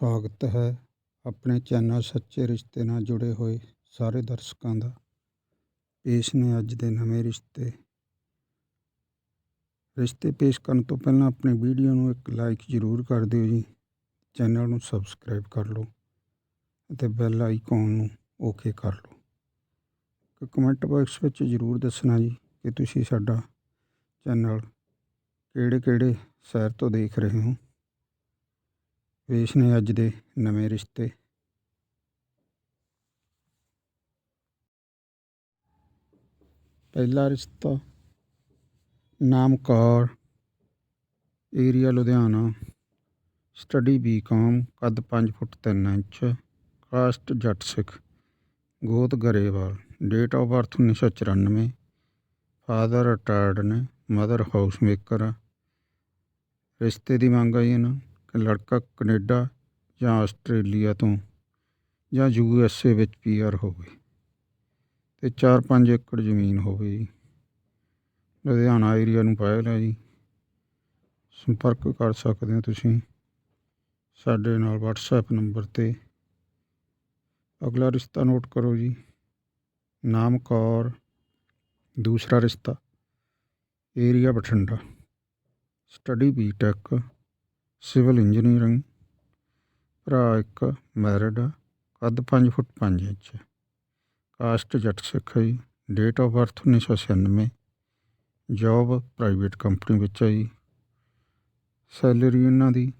ਸਵਾਗਤ ਹੈ ਆਪਣੇ ਚੈਨਲ ਸੱਚੇ ਰਿਸ਼ਤੇ ਨਾਲ ਜੁੜੇ ਹੋਏ ਸਾਰੇ ਦਰਸ਼ਕਾਂ ਦਾ। ਪੇਸ਼ ਨੇ ਅੱਜ ਦੇ ਨਵੇਂ ਰਿਸ਼ਤੇ। ਰਿਸ਼ਤੇ ਪੇਸ਼ ਕਰਨ ਤੋਂ ਪਹਿਲਾਂ ਆਪਣੀ ਵੀਡੀਓ ਨੂੰ ਇੱਕ ਲਾਈਕ ਜ਼ਰੂਰ ਕਰ ਦਿਓ ਜੀ। ਚੈਨਲ ਨੂੰ ਸਬਸਕ੍ਰਾਈਬ ਕਰ ਲਓ ਅਤੇ ਬੈਲ ਆਈਕਨ ਨੂੰ ਓਕੇ ਕਰ ਲਓ। ਕਮੈਂਟ ਬਾਕਸ ਵਿੱਚ ਜ਼ਰੂਰ ਦੱਸਣਾ ਜੀ ਕਿ ਤੁਸੀਂ ਸਾਡਾ ਚੈਨਲ ਕਿਹੜੇ ਕਿਹੜੇ ਸ਼ਹਿਰ ਤੋਂ ਦੇਖ ਰਹੇ ਹੋ। ਪੇਸ਼ ਨੇ ਅੱਜ ਦੇ ਨਵੇਂ ਰਿਸ਼ਤੇ। ਪਹਿਲਾ ਰਿਸ਼ਤਾ ਨਾਮ Kaur area Ludhiana. Study BCom, ਕੱਦ 5 foot 3 inch, caste Jatt Sikh, ਗੋਤ Grewal. Date of birth 1994 father retired ਨੇ, ਮਦਰ ਹਾਊਸ ਮੇਕਰ ਰਿਸ਼ਤੇ ਦੀ ਮੰਗ ਆਈ ਇਹਨਾਂ ਲੜਕਾ ਕਨੇਡਾ ਜਾਂ ਆਸਟ੍ਰੇਲੀਆ ਤੋਂ ਜਾਂ ਯੂ ਐਸ ਏ ਵਿੱਚ ਪੀ ਆਰ ਹੋਵੇ ਅਤੇ 4-5 ਏਕੜ ਜ਼ਮੀਨ ਹੋਵੇ ਜੀ। ਲੁਧਿਆਣਾ ਏਰੀਆ ਨੂੰ ਪਾਇਆ ਲਿਆ ਜੀ। ਸੰਪਰਕ ਕਰ ਸਕਦੇ ਹੋ ਤੁਸੀਂ। ਸਾਡੇ ਨਾਲ WhatsApp ਨੰਬਰ ਤੇ ਅਗਲਾ ਰਿਸ਼ਤਾ ਨੋਟ ਕਰੋ ਜੀ। ਨਾਮ ਕੌਰ, ਦੂਸਰਾ ਰਿਸ਼ਤਾ, area Bathinda. Study BTech civil engineering ਭਰਾ ਇੱਕ ਮੈਰਿਡ ਆ, ਕੱਦ 5 foot 5 inch. Caste Jatt Sikh ਹੈ ਜੀ date of birth 1996 job private company ਵਿੱਚ ਹੈ ਜੀ ਸੈਲਰੀ ਇਹਨਾਂ ਦੀ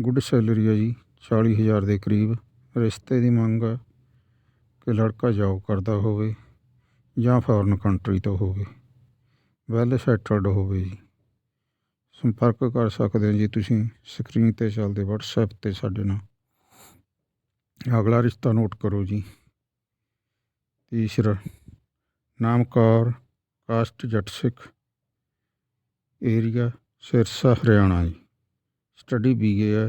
ਗੁੱਡ ਸੈਲਰੀ ਹੈ ਜੀ 40000 ਦੇ ਕਰੀਬ। ਰਿਸ਼ਤੇ ਦੀ ਮੰਗ ਆ ਕਿ ਲੜਕਾ ਜੌਬ ਕਰਦਾ ਹੋਵੇ ਜਾਂ ਫੋਰਨ ਕੰਟਰੀ ਤੋਂ ਹੋਵੇ। ਵੈਲ ਸੈਟਲਡ ਹੋਵੇ ਜੀ। ਸੰਪਰਕ ਕਰ ਸਕਦੇ ਹੋ ਜੀ ਤੁਸੀਂ। ਸਕਰੀਨ ਤੇ ਚੱਲਦੇ WhatsApp ਤੇ ਸਾਡੇ ਨਾਲ। ਅਗਲਾ ਰਿਸ਼ਤਾ ਨੋਟ ਕਰੋ ਜੀ। ਤੀਸਰਾ ਨਾਮ ਕੌਰ ਕਾਸਟ ਜੱਟ ਸਿੱਖ, ਏਰੀਆ, ਸਿਰਸਾ, ਹਰਿਆਣਾ ਜੀ। ਸਟੱਡੀ ਬੀਏ ਹੈ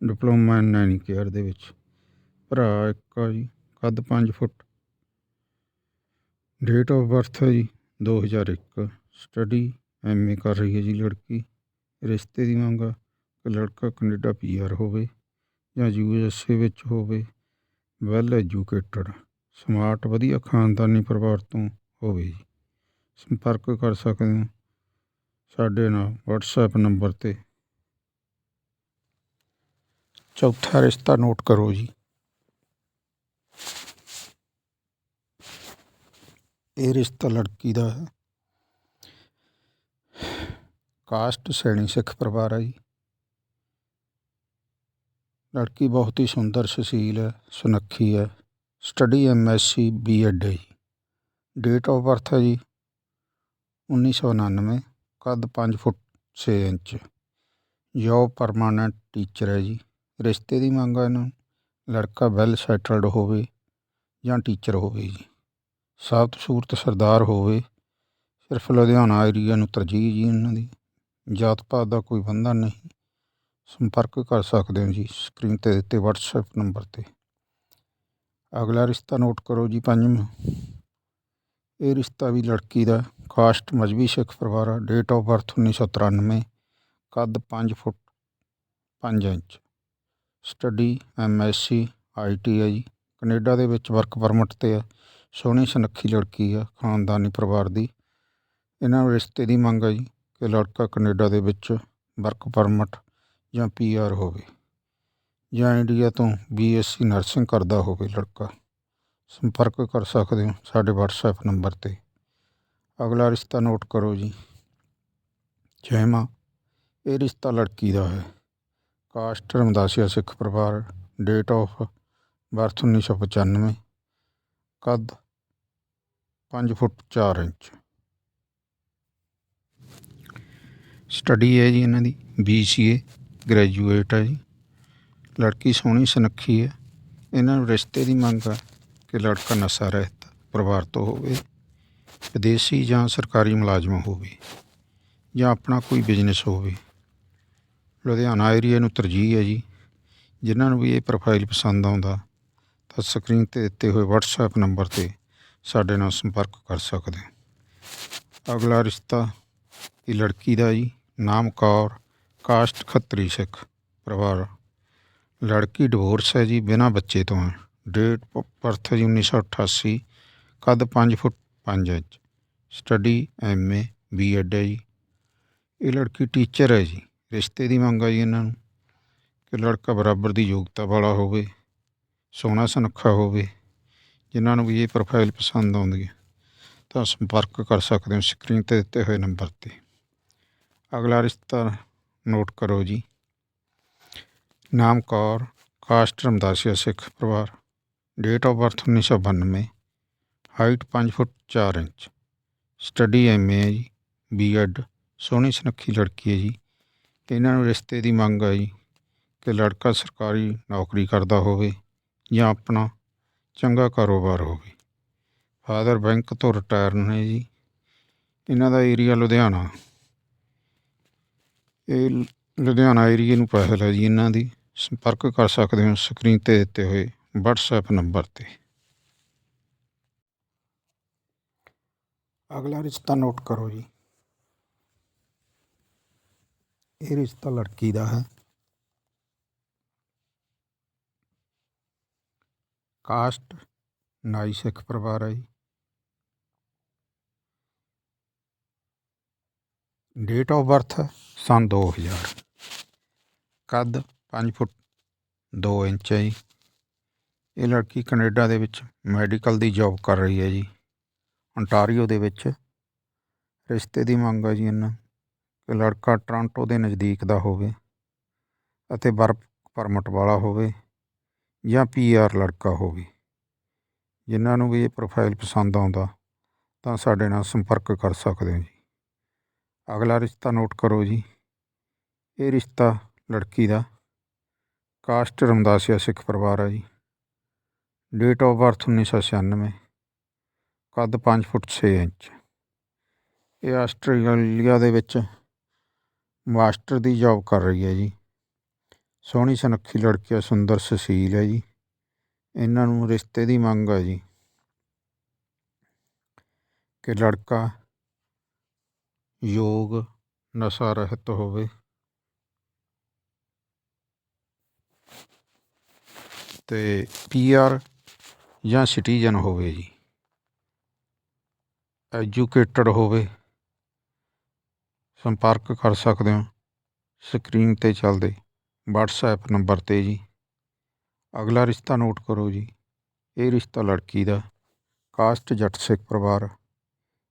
ਡਿਪਲੋਮਾ ਇਨ ਨੈਨੀ ਕੇਅਰ ਦੇ ਵਿੱਚ। ਭਰਾ ਇੱਕ ਆ ਜੀ, ਕੱਦ 5 ਫੁੱਟ। ਡੇਟ ਆਫ ਬਰਥ ਹੈ ਜੀ 2001 ਸਟੱਡੀ ਐਮਏ ਕਰ ਰਹੀ ਹੈ ਜੀ ਲੜਕੀ। ਰਿਸ਼ਤੇ ਦੀ ਮੰਗ ਆ ਕਿ ਲੜਕਾ ਕੈਨੇਡਾ ਪੀਆਰ ਹੋਵੇ ਜਾਂ ਯੂ ਐੱਸ ਏ ਵਿੱਚ ਹੋਵੇ। ਵੈਲ ਐਜੂਕੇਟਡ, ਸਮਾਰਟ, ਵਧੀਆ ਖਾਨਦਾਨੀ ਪਰਿਵਾਰ ਤੋਂ ਹੋਵੇ ਜੀ। ਸੰਪਰਕ ਕਰ ਸਕਦੇ ਹੋ। ਸਾਡੇ ਨਾਲ WhatsApp ਨੰਬਰ ਤੇ ਚੌਥਾ ਰਿਸ਼ਤਾ ਨੋਟ ਕਰੋ ਜੀ। ਇਹ ਰਿਸ਼ਤਾ ਲੜਕੀ ਦਾ ਹੈ। ਕਾਸਟ ਸੈਣੀ ਸਿੱਖ ਪਰਿਵਾਰ ਹੈ ਜੀ। ਲੜਕੀ ਬਹੁਤ ਹੀ ਸੁੰਦਰ, ਸੁਸ਼ੀਲ ਹੈ ਸੁਨੱਖੀ ਹੈ। ਸਟੱਡੀ ਐਮਐਸਸੀ ਬੀਐਡ ਹੈ ਜੀ। ਡੇਟ ਆਫ ਬਰਥ ਹੈ ਜੀ 1999 ਕੱਦ 5 foot 6 inch. Job permanent teacher ਹੈ ਜੀ। ਰਿਸ਼ਤੇ ਦੀ ਮੰਗ ਹੈ ਇਹਨੂੰ ਲੜਕਾ ਵੈਲ ਸੈਟਲਡ ਹੋਵੇ ਜਾਂ ਟੀਚਰ ਹੋਵੇ ਜੀ। ਸਾਫਤ ਸੂਰਤ ਸਰਦਾਰ ਹੋਵੇ, ਸਿਰਫ ਲੁਧਿਆਣਾ ਏਰੀਆ ਨੂੰ ਤਰਜੀਹ ਜੀ ਇਹਨਾਂ ਦੀ। ਜਾਤ ਪਾਤ ਦਾ ਕੋਈ ਬੰਧਨ ਨਹੀਂ। ਸੰਪਰਕ ਕਰ ਸਕਦੇ ਹੋ ਜੀ ਸਕਰੀਨ ਤੇ ਦਿੱਤੇ WhatsApp ਨੰਬਰ ਤੇ। ਅਗਲਾ ਰਿਸ਼ਤਾ ਨੋਟ ਕਰੋ ਜੀ ਪੰਜਵਾਂ ਇਹ ਰਿਸ਼ਤਾ ਵੀ ਲੜਕੀ ਦਾ। ਕਾਸਟ ਮਜਬੀ ਸਿੱਖ ਪਰਿਵਾਰ ਆ। ਡੇਟ ਆਫ ਬਰਥ 1993 ਕੱਦ 5 foot 5 inch. Study MSc IT ਹੈ ਜੀ ਕੈਨੇਡਾ ਦੇ ਵਿੱਚ ਵਰਕ ਪਰਮਿਟ ਤੇ ਆ। ਸੋਹਣੀ ਸੁਨੱਖੀ ਲੜਕੀ ਆ। ਖਾਨਦਾਨੀ ਪਰਿਵਾਰ ਦੀ। ਇਹਨਾਂ ਨੂੰ ਰਿਸ਼ਤੇ ਦੀ ਮੰਗ ਹੈ ਜੀ। ਕਿ ਲੜਕਾ ਕੈਨੇਡਾ ਦੇ ਵਿੱਚ ਵਰਕ ਪਰਮਿਟ ਜਾਂ ਪੀਆਰ ਹੋਵੇ ਜਾਂ ਇੰਡੀਆ ਤੋਂ ਬੀਐਸਸੀ ਨਰਸਿੰਗ ਕਰਦਾ ਹੋਵੇ ਲੜਕਾ, ਸੰਪਰਕ ਕਰ ਸਕਦੇ ਹੋ ਸਾਡੇ WhatsApp ਨੰਬਰ ਤੇ। ਅਗਲਾ ਰਿਸ਼ਤਾ ਨੋਟ ਕਰੋ ਜੀ। ਛੇਵਾਂ ਇਹ ਰਿਸ਼ਤਾ ਲੜਕੀ ਦਾ ਹੈ। ਕਾਸਟ ਰਮਦਾਸੀਆ ਸਿੱਖ ਪਰਿਵਾਰ ਡੇਟ ਆਫ ਬਰਥ 1995 ਕੱਦ? 5 ਫੁੱਟ 4 ਇੰਚ। ਸਟੱਡੀ ਹੈ ਜੀ ਇਹਨਾਂ ਦੀ ਬੀਸੀਏ ਗ੍ਰੈਜੂਏਟ ਹੈ ਜੀ। ਲੜਕੀ ਸੋਹਣੀ, ਸੁਨੱਖੀ ਹੈ। ਇਹਨਾਂ ਨੂੰ ਰਿਸ਼ਤੇ ਦੀ ਮੰਗ ਹੈ ਕਿ ਲੜਕਾ ਨਸ਼ਾ ਰਹਿਤ ਪਰਿਵਾਰ ਤੋਂ ਹੋਵੇ, ਵਿਦੇਸ਼ੀ ਜਾਂ ਸਰਕਾਰੀ ਮੁਲਾਜ਼ਮ ਹੋਵੇ, ਜਾਂ ਆਪਣਾ ਕੋਈ ਬਿਜ਼ਨਸ ਹੋਵੇ। ਲੁਧਿਆਣਾ ਏਰੀਆ ਨੂੰ ਤਰਜੀਹ ਹੈ ਜੀ। ਜਿਨ੍ਹਾਂ ਨੂੰ ਵੀ ਇਹ ਪ੍ਰੋਫਾਈਲ ਪਸੰਦ ਆਉਂਦਾ, ਤਾਂ ਸਕਰੀਨ ਤੇ ਦਿੱਤੇ ਹੋਏ WhatsApp ਨੰਬਰ ਤੇ ਸਾਡੇ ਨਾਲ ਸੰਪਰਕ ਕਰ ਸਕਦੇ ਹੋ। ਅਗਲਾ ਰਿਸ਼ਤਾ ਇਹ ਲੜਕੀ ਦਾ ਜੀ ਨਾਮ ਕੌਰ ਕਾਸਟ ਖੱਤਰੀ ਸਿੱਖ, ਪਰਿਵਾਰ। ਲੜਕੀ ਡਿਵੋਰਸ ਹੈ ਜੀ, ਬਿਨਾਂ ਬੱਚੇ ਤੋਂ ਹੈ। ਡੇਟ ਬਰਥ ਹੈ ਜੀ 1988 ਕੱਦ 5 foot 5 inch. Study MA BEd ਹੈ ਜੀ। ਇਹ ਲੜਕੀ ਟੀਚਰ ਹੈ ਜੀ, ਰਿਸ਼ਤੇ ਦੀ ਮੰਗ ਆ ਜੀ ਇਹਨਾਂ ਨੂੰ, ਕਿ ਲੜਕਾ ਬਰਾਬਰ ਦੀ ਯੋਗਤਾ ਵਾਲਾ ਹੋਵੇ, ਸੋਹਣਾ ਸੁਨੱਖਾ ਹੋਵੇ, ਜਿਨ੍ਹਾਂ ਨੂੰ ਵੀ ਇਹ ਪ੍ਰੋਫਾਈਲ ਪਸੰਦ ਆਉਂਦੀ ਹੈ। ਤਾਂ ਸੰਪਰਕ ਕਰ ਸਕਦੇ ਹੋ ਸਕਰੀਨ ਤੇ ਦਿੱਤੇ ਹੋਏ ਨੰਬਰ ਤੇ। ਅਗਲਾ ਰਿਸ਼ਤਾ ਨੋਟ ਕਰੋ ਜੀ। ਨਾਮ ਕੌਰ ਕਾਸਟ ਰਮਦਾਸੀਆ ਸਿੱਖ ਪਰਿਵਾਰ। Date of birth 1992 height 5 foot 4 inch. Study MA ਹੈ ਜੀ ਬੀਐਡ ਸੋਹਣੀ ਸੁਨੱਖੀ ਲੜਕੀ ਹੈ ਜੀ। ਇਹਨਾਂ ਨੂੰ ਰਿਸ਼ਤੇ ਦੀ ਮੰਗ ਹੈ ਜੀ ਕਿ ਲੜਕਾ ਸਰਕਾਰੀ ਨੌਕਰੀ ਕਰਦਾ ਹੋਵੇ ਜਾਂ ਆਪਣਾ ਚੰਗਾ ਕਾਰੋਬਾਰ ਹੋਵੇ। ਫਾਦਰ ਬੈਂਕ ਤੋਂ ਰਿਟਾਇਰ ਨੇ ਜੀ। ਇਹਨਾਂ ਦਾ ਏਰੀਆ ਲੁਧਿਆਣਾ। ਇਹ ਲੁਧਿਆਣਾ ਏਰੀਏ ਨੂੰ ਪਹਿਲ ਹੈ ਜੀ ਇਹਨਾਂ ਦੀ। ਸੰਪਰਕ ਕਰ ਸਕਦੇ ਹੋ ਸਕਰੀਨ ਤੇ ਦਿੱਤੇ ਹੋਏ WhatsApp ਨੰਬਰ ਤੇ। ਅਗਲਾ ਰਿਸ਼ਤਾ ਨੋਟ ਕਰੋ ਜੀ। ਇਹ ਰਿਸ਼ਤਾ ਲੜਕੀ ਦਾ ਹੈ। ਕਾਸਟ ਨਾਈ ਸਿੱਖ ਪਰਿਵਾਰ ਹੈ ਜੀ। ਡੇਟ ਆਫ ਬਰਥ ਸਨ 2000 ਕੱਦ 5 ਫੁੱਟ 2 ਇੰਚ ਹੈ ਜੀ। ਇਹ ਲੜਕੀ ਕੈਨੇਡਾ ਦੇ ਵਿੱਚ ਮੈਡੀਕਲ ਦੀ ਜੌਬ ਕਰ ਰਹੀ ਹੈ ਜੀ। Ontario ਦੇ ਵਿੱਚ ਰਿਸ਼ਤੇ ਦੀ ਮੰਗ ਹੈ ਜੀ ਇਹਨਾਂ। ਕਿ ਲੜਕਾ ਟੋਰਾਂਟੋ ਦੇ ਨਜ਼ਦੀਕ ਦਾ ਹੋਵੇ ਅਤੇ ਵਰਕ ਪਰਮਿਟ ਵਾਲਾ ਹੋਵੇ ਜਾਂ ਪੀਆਰ ਲੜਕਾ ਹੋਵੇ। ਜਿਨ੍ਹਾਂ ਨੂੰ ਵੀ ਇਹ ਪ੍ਰੋਫਾਈਲ ਪਸੰਦ ਆਉਂਦਾ ਤਾਂ ਸਾਡੇ ਨਾਲ ਸੰਪਰਕ ਕਰ ਸਕਦੇ ਹੋ ਜੀ। ਅਗਲਾ ਰਿਸ਼ਤਾ ਨੋਟ ਕਰੋ ਜੀ। ਇਹ ਰਿਸ਼ਤਾ ਲੜਕੀ ਦਾ। ਕਾਸਟ ਰਮਦਾਸੀਆ ਸਿੱਖ ਪਰਿਵਾਰ ਹੈ ਜੀ। ਡੇਟ ਆਫ ਬਰਥ 1996 ਕੱਦ 5 ਫੁੱਟ 6 ਇੰਚ। ਇਹ ਆਸਟ੍ਰੇਲੀਆ ਦੇ ਵਿੱਚ ਮਾਸਟਰ ਦੀ ਜੌਬ ਕਰ ਰਹੀ ਹੈ ਜੀ। ਸੋਹਣੀ ਸੁਨੱਖੀ ਲੜਕੀ ਹੈ ਸੁੰਦਰ ਸੁਸ਼ੀਲ ਹੈ ਜੀ। ਇਹਨਾਂ ਨੂੰ ਰਿਸ਼ਤੇ ਦੀ ਮੰਗ ਹੈ ਜੀ। ਕਿ ਲੜਕਾ ਯੋਗ ਨਸ਼ਾ ਰਹਿਤ ਹੋਵੇ। ਤੇ ਪੀਆਰ ਜਾਂ ਸਿਟੀਜ਼ਨ ਹੋਵੇ ਜੀ। ਐਜੂਕੇਟਡ ਹੋਵੇ। ਸੰਪਰਕ ਕਰ ਸਕਦੇ ਹੋ। ਸਕਰੀਨ ਤੇ ਚੱਲਦੇ WhatsApp ਨੰਬਰ ਤੇ ਜੀ। ਅਗਲਾ ਰਿਸ਼ਤਾ ਨੋਟ ਕਰੋ ਜੀ। ਇਹ ਰਿਸ਼ਤਾ ਲੜਕੀ ਦਾ। ਕਾਸਟ ਜੱਟ ਸਿੱਖ ਪਰਿਵਾਰ।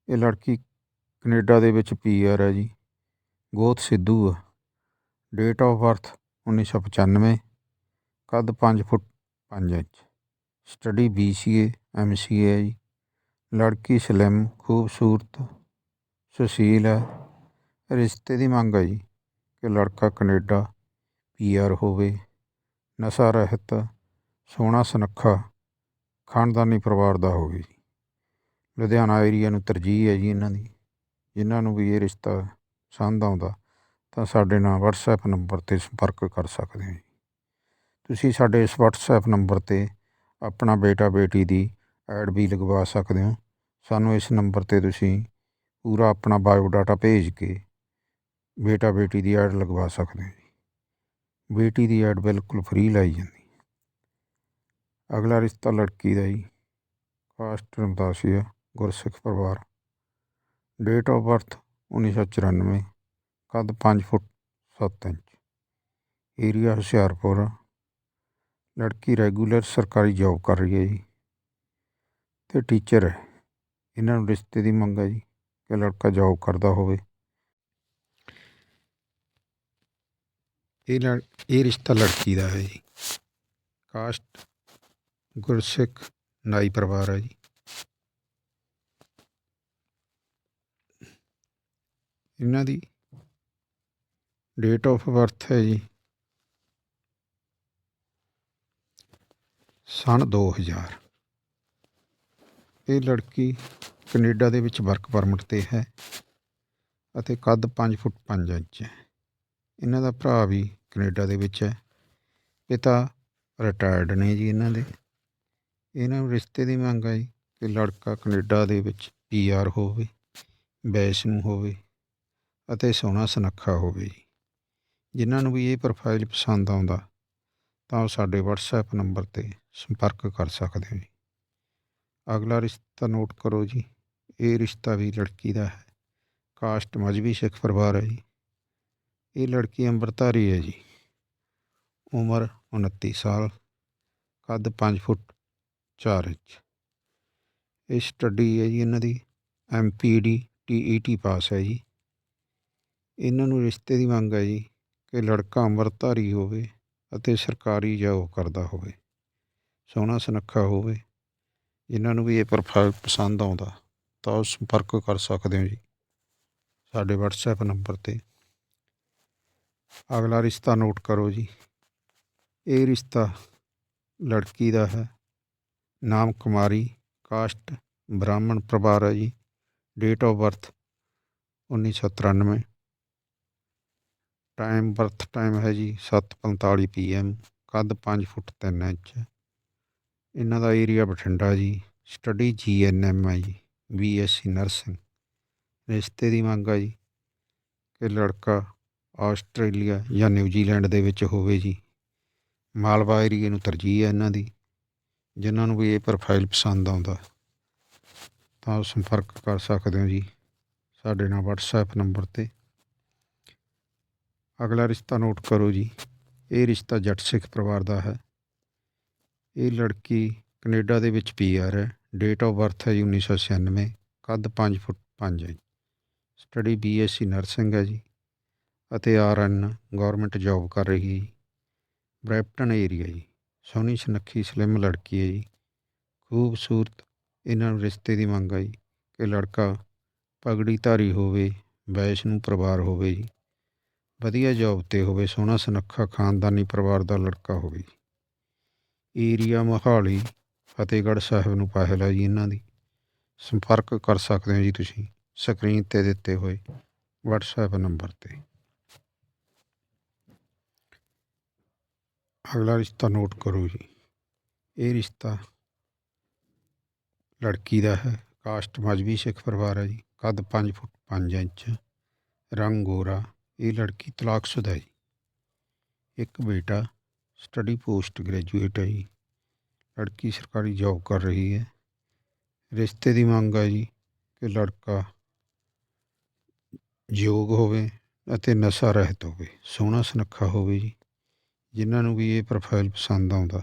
ਇਹ ਲੜਕੀ ਕੈਨੇਡਾ ਦੇ ਵਿੱਚ ਪੀਆਰ ਹੈ ਜੀ। ਗੋਤ ਸਿੱਧੂ ਆ। ਡੇਟ ਆਫ ਬਰਥ 1995 ਕੱਦ 5 foot 5 inch. Study BCA MCA ਹੈ ਜੀ। ਲੜਕੀ ਸਲਿਮ ਖੂਬਸੂਰਤ, ਸੁਸ਼ੀਲ ਹੈ। ਰਿਸ਼ਤੇ ਦੀ ਮੰਗ ਹੈ ਜੀ ਕਿ ਲੜਕਾ ਕੈਨੇਡਾ ਪੀਆਰ ਹੋਵੇ। ਨਸ਼ਾ ਰਹਿਤ, ਸੋਹਣਾ ਸੁਨੱਖਾ, ਖਾਨਦਾਨੀ ਪਰਿਵਾਰ ਦਾ ਹੋਵੇ ਜੀ। ਲੁਧਿਆਣਾ ਏਰੀਆ ਨੂੰ ਤਰਜੀਹ ਹੈ ਜੀ ਇਹਨਾਂ ਦੀ। ਜਿਨ੍ਹਾਂ ਨੂੰ ਵੀ ਇਹ ਰਿਸ਼ਤਾ ਪਸੰਦ ਆਉਂਦਾ, ਤਾਂ ਸਾਡੇ ਨਾਲ WhatsApp ਨੰਬਰ ਤੇ ਸੰਪਰਕ ਕਰ ਸਕਦੇ ਹੋ ਜੀ। ਤੁਸੀਂ ਸਾਡੇ ਇਸ WhatsApp ਨੰਬਰ ਤੇ ਆਪਣਾ ਬੇਟਾ ਬੇਟੀ ਦੀ ਐਡ ਵੀ ਲਗਵਾ ਸਕਦੇ ਹੋ। ਸਾਨੂੰ ਇਸ ਨੰਬਰ ਤੇ ਤੁਸੀਂ ਪੂਰਾ ਆਪਣਾ ਬਾਇਓਡਾਟਾ ਭੇਜ ਕੇ ਬੇਟਾ ਬੇਟੀ ਦੀ ਐਡ ਲਗਵਾ ਸਕਦੇ ਹੋ ਜੀ। ਬੇਟੀ ਦੀ ਐਡ ਬਿਲਕੁਲ ਫ੍ਰੀ ਲਾਈ ਜਾਂਦੀ। ਅਗਲਾ ਰਿਸ਼ਤਾ ਲੜਕੀ ਦਾ ਜੀ। ਕਾਸਟ ਰਮਦਾਸੀਆ ਗੁਰਸਿੱਖ ਪਰਿਵਾਰ। ਡੇਟ ਆਫ ਬਰਥ 1994 ਕੱਦ ਪੰਜ ਫੁੱਟ ਸੱਤ ਇੰਚ। ਏਰੀਆ ਹੁਸ਼ਿਆਰਪੁਰ। ਲੜਕੀ ਰੈਗੂਲਰ ਸਰਕਾਰੀ ਜੌਬ ਕਰ ਰਹੀ ਹੈ ਜੀ। ਤੇ ਟੀਚਰ ਹੈ। ਇਹਨਾਂ ਨੂੰ ਰਿਸ਼ਤੇ ਦੀ ਮੰਗ ਹੈ ਜੀ ਕਿ ਲੜਕਾ ਜੌਬ ਕਰਦਾ ਹੋਵੇ। ਇਹ ਲੜ, ਇਹ ਰਿਸ਼ਤਾ ਲੜਕੀ ਦਾ ਹੈ ਜੀ। ਕਾਸਟ ਗੁਰਸਿੱਖ ਨਾਈ ਪਰਿਵਾਰ ਹੈ ਜੀ। ਇਹਨਾਂ ਦੀ ਡੇਟ ਆਫ ਬਰਥ ਹੈ ਜੀ। ਸਨ 2000 ਇਹ ਲੜਕੀ ਕੈਨੇਡਾ ਦੇ ਵਿੱਚ ਵਰਕ ਪਰਮਿਟ ਤੇ ਹੈ ਅਤੇ ਕੱਦ 5 ਫੁੱਟ 5 ਇੰਚ ਹੈ। ਇਹਨਾਂ ਦਾ ਭਰਾ ਵੀ ਕੈਨੇਡਾ ਦੇ ਵਿੱਚ ਹੈ। ਪਿਤਾ ਰਿਟਾਇਰਡ ਨੇ ਜੀ ਇਹਨਾਂ ਦੇ। ਇਹਨਾਂ ਨੂੰ ਰਿਸ਼ਤੇ ਦੀ ਮੰਗ ਆਈ ਕਿ ਲੜਕਾ ਕੈਨੇਡਾ ਦੇ ਵਿੱਚ ਪੀਆਰ ਹੋਵੇ ਵੈਸ਼ਨੂੰ ਹੋਵੇ ਅਤੇ ਸੋਹਣਾ ਸੁਨੱਖਾ ਹੋਵੇ ਜੀ। ਜਿਨ੍ਹਾਂ ਨੂੰ ਵੀ ਇਹ ਪ੍ਰੋਫਾਈਲ ਪਸੰਦ ਆਉਂਦਾ, ਤਾਂ ਉਹ ਸਾਡੇ WhatsApp ਨੰਬਰ ਤੇ ਸੰਪਰਕ ਕਰ ਸਕਦੇ ਹੋ ਜੀ। ਅਗਲਾ ਰਿਸ਼ਤਾ ਨੋਟ ਕਰੋ ਜੀ। ਇਹ ਰਿਸ਼ਤਾ ਵੀ ਲੜਕੀ ਦਾ ਹੈ। ਕਾਸਟ ਮਜ਼ਬੀ ਸਿੱਖ ਪਰਿਵਾਰ ਹੈ ਜੀ। ਇਹ ਲੜਕੀ ਅੰਮ੍ਰਿਤਧਾਰੀ ਹੈ ਜੀ। ਉਮਰ 29 ਸਾਲ, ਕੱਦ 5 ਫੁੱਟ 4 ਇੰਚ। ਇਹ ਸਟੱਡੀ ਹੈ ਜੀ ਇਹਨਾਂ ਦੀ ਐਮਪੀਡੀ ਟੀਈਟੀ ਪਾਸ ਹੈ ਜੀ। ਇਹਨਾਂ ਨੂੰ ਰਿਸ਼ਤੇ ਦੀ ਮੰਗ ਹੈ ਜੀ ਕਿ ਲੜਕਾ ਅੰਮ੍ਰਿਤਧਾਰੀ ਹੋਵੇ ਅਤੇ ਸਰਕਾਰੀ ਜੋਬ ਕਰਦਾ ਹੋਵੇ, ਸੋਹਣਾ ਸੁਨੱਖਾ ਹੋਵੇ। ਜਿਨ੍ਹਾਂ ਨੂੰ ਵੀ ਇਹ ਪ੍ਰੋਫਾਈਲ ਪਸੰਦ ਆਉਂਦਾ, ਤਾਂ ਉਹ ਸੰਪਰਕ ਕਰ ਸਕਦੇ ਹੋ ਜੀ। ਸਾਡੇ WhatsApp ਨੰਬਰ ਤੇ। ਅਗਲਾ ਰਿਸ਼ਤਾ ਨੋਟ ਕਰੋ ਜੀ। ਇਹ ਰਿਸ਼ਤਾ ਲੜਕੀ ਦਾ ਹੈ। ਨਾਮ ਕੁਮਾਰੀ ਕਾਸਟ ਬ੍ਰਾਹਮਣ ਪਰਿਵਾਰ ਹੈ ਜੀ। Date of birth 1993 time birth time ਹੈ ਜੀ 7:45 ਪੀਐਮ ਕੱਦ 5 ਫੁੱਟ 3 ਇੰਚ। ਇਹਨਾਂ ਦਾ ਏਰੀਆ ਬਠਿੰਡਾ ਜੀ ਸਟੱਡੀ ਜੀਐਨਐਮ ਹੈ ਜੀ ਬੀਐਸਸੀ ਨਰਸਿੰਗ ਰਿਸ਼ਤੇ ਦੀ ਮੰਗ ਹੈ ਜੀ ਕਿ ਲੜਕਾ ਆਸਟ੍ਰੇਲੀਆ ਜਾਂ ਨਿਊਜ਼ੀਲੈਂਡ ਦੇ ਵਿੱਚ ਹੋਵੇ ਜੀ। ਮਾਲਵਾ ਏਰੀਏ ਨੂੰ ਤਰਜੀਹ ਹੈ ਇਹਨਾਂ ਦੀ, ਜਿਨ੍ਹਾਂ ਨੂੰ ਵੀ ਇਹ ਪ੍ਰੋਫਾਈਲ ਪਸੰਦ ਆਉਂਦਾ। ਤਾਂ ਸੰਪਰਕ ਕਰ ਸਕਦੇ ਹੋ ਜੀ, ਸਾਡੇ ਨਾਲ WhatsApp ਨੰਬਰ ਤੇ। ਅਗਲਾ ਰਿਸ਼ਤਾ ਨੋਟ ਕਰੋ ਜੀ। ਇਹ ਰਿਸ਼ਤਾ ਜੱਟ ਸਿੱਖ ਪਰਿਵਾਰ ਦਾ ਹੈ। ਇਹ ਲੜਕੀ ਕੈਨੇਡਾ ਦੇ ਵਿੱਚ ਪੀਆਰ ਹੈ। ਡੇਟ ਆਫ ਬਰਥ ਹੈ ਜੀ 1996 ਕੱਦ 5 foot 5 inch. Study BSc nursing ਹੈ ਜੀ। ਅਤੇ ਆਰਐਨ ਗਵਰਨਮੈਂਟ ਜੌਬ ਕਰ ਰਹੀ ਹੈ ਜੀ। ਬ੍ਰੈਪਟਨ ਏਰੀਆ ਜੀ। ਸੋਹਣੀ ਸੁਨੱਖੀ ਸਲਿਮ ਲੜਕੀ ਹੈ ਜੀ। ਖੂਬਸੂਰਤ। ਇਹਨਾਂ ਨੂੰ ਰਿਸ਼ਤੇ ਦੀ ਮੰਗ ਹੈ ਜੀ ਕਿ ਲੜਕਾ ਪਗੜੀ ਧਾਰੀ ਹੋਵੇ ਵੈਸ਼ਨੂੰ ਪਰਿਵਾਰ ਹੋਵੇ ਜੀ। ਵਧੀਆ ਜੌਬ ਤੇ ਹੋਵੇ, ਸੋਹਣਾ ਸੁਨੱਖਾ ਖਾਨਦਾਨੀ ਪਰਿਵਾਰ ਦਾ ਲੜਕਾ ਹੋਵੇ। ਜੀ ਏਰੀਆ ਮੋਹਾਲੀ, ਫਤਿਹਗੜ੍ਹ ਸਾਹਿਬ ਨੂੰ ਪਹਿਲ ਹੈ ਜੀ ਇਹਨਾਂ ਦੀ। ਸੰਪਰਕ ਕਰ ਸਕਦੇ ਹੋ ਜੀ ਤੁਸੀਂ, ਸਕਰੀਨ ਤੇ ਦਿੱਤੇ ਹੋਏ WhatsApp ਨੰਬਰ ਤੇ। ਅਗਲਾ ਰਿਸ਼ਤਾ ਨੋਟ ਕਰੋ ਜੀ। ਇਹ ਰਿਸ਼ਤਾ ਲੜਕੀ ਦਾ ਹੈ, ਕਾਸਟ ਮਜ਼ਬੀ ਸਿੱਖ ਪਰਿਵਾਰ ਹੈ ਜੀ, ਕੱਦ 5 ਫੁੱਟ 5 ਇੰਚ, ਰੰਗ ਗੋਰਾ। ਇਹ ਲੜਕੀ ਤਲਾਕਸ਼ੁਦਾ ਹੈ ਜੀ। ਇੱਕ ਬੇਟਾ ਸਟੱਡੀ ਪੋਸਟ ਗ੍ਰੈਜੂਏਟ ਹੈ ਜੀ। ਲੜਕੀ ਸਰਕਾਰੀ ਜੌਬ ਕਰ ਰਹੀ ਹੈ। ਰਿਸ਼ਤੇ ਦੀ ਮੰਗ ਹੈ ਜੀ ਕਿ ਲੜਕਾ ਯੋਗ ਹੋਵੇ ਅਤੇ ਨਸ਼ਾ ਰਹਿਤ ਹੋਵੇ, ਸੋਹਣਾ ਸੁਨੱਖਾ ਹੋਵੇ ਜੀ। ਜਿਨ੍ਹਾਂ ਨੂੰ ਵੀ ਇਹ ਪ੍ਰੋਫਾਈਲ ਪਸੰਦ ਆਉਂਦਾ,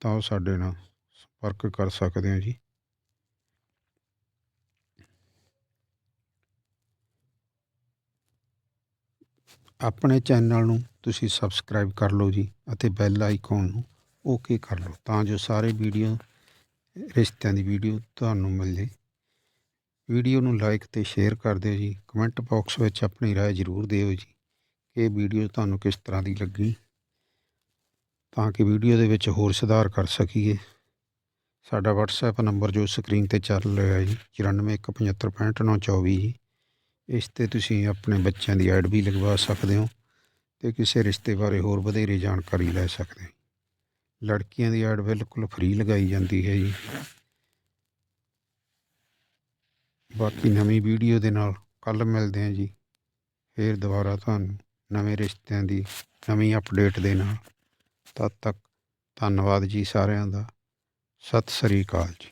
ਤਾਂ ਉਹ ਸਾਡੇ ਨਾਲ ਸੰਪਰਕ ਕਰ ਸਕਦੇ ਹੋ ਜੀ। ਆਪਣੇ ਚੈਨਲ ਨੂੰ ਤੁਸੀਂ ਸਬਸਕ੍ਰਾਈਬ ਕਰ ਲਓ ਜੀ ਅਤੇ ਬੈਲ ਆਈਕਨ ਨੂੰ ਓਕੇ ਕਰ ਲਓ ਤਾਂ ਜੋ ਸਾਰੇ ਵੀਡੀਓ ਰਿਸ਼ਤਿਆਂ ਦੀ ਵੀਡੀਓ ਤੁਹਾਨੂੰ ਮਿਲ ਜੇ ਵੀਡੀਓ ਨੂੰ ਲਾਈਕ ਤੇ ਸ਼ੇਅਰ ਕਰ ਦਿਓ ਜੀ ਕਮੈਂਟ ਬਾਕਸ ਵਿੱਚ ਆਪਣੀ رائے ਜ਼ਰੂਰ ਦਿਓ ਜੀ ਕਿ ਇਹ ਵੀਡੀਓ ਤੁਹਾਨੂੰ ਕਿਸ ਤਰ੍ਹਾਂ ਦੀ ਲੱਗੀ ਤਾਂ ਕਿ ਵੀਡੀਓ ਦੇ ਵਿੱਚ ਹੋਰ ਸੁਧਾਰ ਕਰ ਸਕੀਏ ਸਾਡਾ WhatsApp ਨੰਬਰ ਜੋ ਸਕਰੀਨ ਤੇ ਚੱਲ ਰਿਹਾ ਹੈ ਜੀ 9415755924 ਜੀ ਇਸ ਤੇ ਤੁਸੀਂ ਆਪਣੇ ਬੱਚਿਆਂ ਦੀ ਐਡ ਵੀ ਲਗਵਾ ਸਕਦੇ ਹੋ ਤੇ ਕਿਸੇ ਰਿਸ਼ਤੇ ਬਾਰੇ ਹੋਰ ਵਧੇਰੇ ਜਾਣਕਾਰੀ ਲੈ ਸਕਦੇ ਹੋ। ਲੜਕੀਆਂ ਦੀ ਐਡ ਬਿਲਕੁਲ ਫ੍ਰੀ ਲਗਾਈ ਜਾਂਦੀ ਹੈ ਜੀ। ਬਾਕੀ ਨਵੀਂ ਵੀਡੀਓ ਦੇ ਨਾਲ ਕੱਲ ਮਿਲਦੇ ਹਾਂ ਜੀ। ਫੇਰ ਦੁਬਾਰਾ ਤੁਹਾਨੂੰ ਨਵੇਂ ਰਿਸ਼ਤਿਆਂ ਦੀ ਨਵੀਂ ਅਪਡੇਟ ਦੇ ਨਾਲ। ਤਦ ਤੱਕ ਧੰਨਵਾਦ ਜੀ ਸਾਰਿਆਂ ਦਾ। ਸਤਿ ਸ੍ਰੀ ਅਕਾਲ ਜੀ।